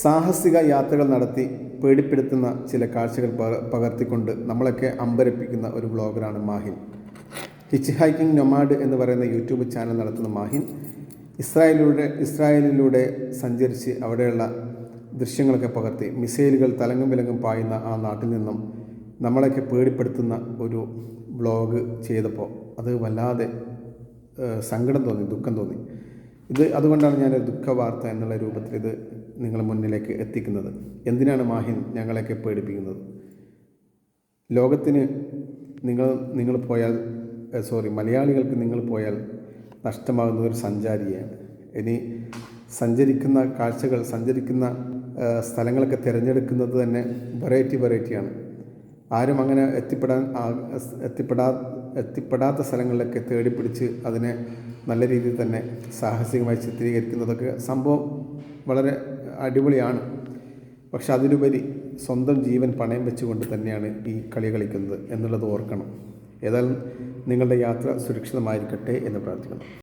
സാഹസിക യാത്രകൾ നടത്തി പേടിപ്പെടുത്തുന്ന ചില കാഴ്ചകൾ പക- പകർത്തിക്കൊണ്ട് നമ്മളൊക്കെ അമ്പരപ്പിക്കുന്ന ഒരു ബ്ലോഗറാണ് മാഹിൻ. ഹിച്ച് ഹൈക്കിംഗ് നൊമാഡ് എന്ന് പറയുന്ന യൂട്യൂബ് ചാനൽ നടത്തുന്ന മാഹിൻ ഇസ്രായേലിലൂടെ ഇസ്രായേലിലൂടെ സഞ്ചരിച്ച് അവിടെയുള്ള ദൃശ്യങ്ങളൊക്കെ പകർത്തി മിസൈലുകൾ തലങ്ങും വിലങ്ങും പായുന്ന ആ നാട്ടിൽ നിന്നും നമ്മളൊക്കെ പേടിപ്പെടുത്തുന്ന ഒരു ബ്ലോഗ് ചെയ്തപ്പോൾ അത് വല്ലാതെ സങ്കടം തോന്നി ദുഃഖം തോന്നി. ഇത് അതുകൊണ്ടാണ് ഞാൻ ദുഃഖ വാർത്ത എന്നുള്ള രൂപത്തിൽ ഇത് നിങ്ങളുടെ മുന്നിലേക്ക് എത്തിക്കുന്നത്. എന്തിനാണ് മാഹിൻ ഞങ്ങളെയൊക്കെ പേടിപ്പിക്കുന്നത്? ലോകത്തിന് നിങ്ങൾ നിങ്ങൾ പോയാൽ സോറി മലയാളികൾക്ക് നിങ്ങൾ പോയാൽ നഷ്ടമാകുന്ന ഒരു സഞ്ചാരിയാണ്. ഇനി സഞ്ചരിക്കുന്ന കാഴ്ചകൾ സഞ്ചരിക്കുന്ന സ്ഥലങ്ങളൊക്കെ തിരഞ്ഞെടുക്കുന്നത് തന്നെ വെറൈറ്റി വെറൈറ്റിയാണ് ആരും അങ്ങനെ എത്തിപ്പെടാൻ എത്തിപ്പെടാ എത്തിപ്പെടാത്ത സ്ഥലങ്ങളിലൊക്കെ തേടിപ്പിടിച്ച് അതിനെ നല്ല രീതിയിൽ തന്നെ സാഹസികമായി ചിത്രീകരിക്കുന്നതൊക്കെ സംഭവം വളരെ അടിപൊളിയാണ്. പക്ഷെ അതിലുപരി സ്വന്തം ജീവൻ പണയം വെച്ചുകൊണ്ട് തന്നെയാണ് ഈ കളി കളിക്കുന്നത് എന്നുള്ളത് ഓർക്കണം. ഏതായാലും നിങ്ങളുടെ യാത്ര സുരക്ഷിതമായിരിക്കട്ടെ എന്ന് പ്രാർത്ഥിക്കുന്നു.